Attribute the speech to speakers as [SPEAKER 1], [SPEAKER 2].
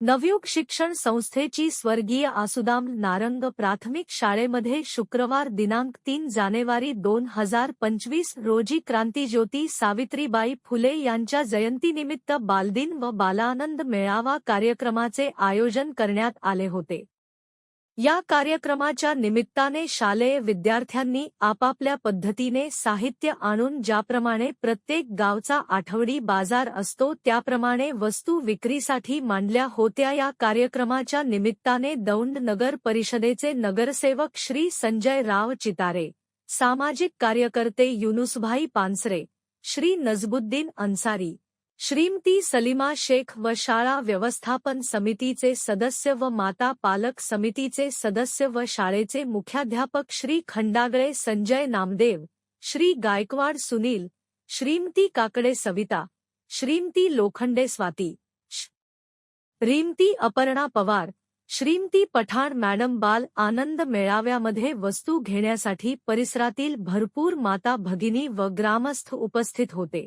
[SPEAKER 1] नवयुग शिक्षण संस्थेची स्वर्गीय आसुदाम नारंग प्राथमिक शाळेमध्ये शुक्रवार दिनांक तीन जानेवारी दोन हजार पंचवीस रोजी क्रांतीज्योती सावित्रीबाई फुले यांच्या जयंतीनिमित्त बालदिन व बालानंद मेळावा कार्यक्रमाचे आयोजन करण्यात आले होते. या कार्यक्रमाच्या निमित्ताने शालेय विद्यार्थ्यांनी आपापल्या पद्धतीने साहित्य आणून ज्याप्रमाणे प्रत्येक गावचा आठवडी बाजार असतो त्याप्रमाणे वस्तू विक्रीसाठी मांडल्या होत्या. या कार्यक्रमाच्या निमित्ताने दौंड नगर परिषदेचे नगरसेवक श्री संजय राव चितारे सामाजिक कार्यकर्ते युनुसभाई पानसरे श्री नजबुद्दीन अन्सारी श्रीमती सलीमा शेख व शाळा व्यवस्थापन समितीचे सदस्य व माता पालक समितीचे सदस्य व शाळेचे मुख्याध्यापक श्री खंडागळे संजय नामदेव श्री गायकवाड सुनील श्रीमती काकडे सविता श्रीमती लोखंडे स्वाती श्रीमती अपर्णा पवार श्रीमती पठाण मॅडम बाल आनंद मेळाव्यामध्ये वस्तू घेण्यासाठी परिसरातील भरपूर माता भगिनी व ग्रामस्थ उपस्थित होते.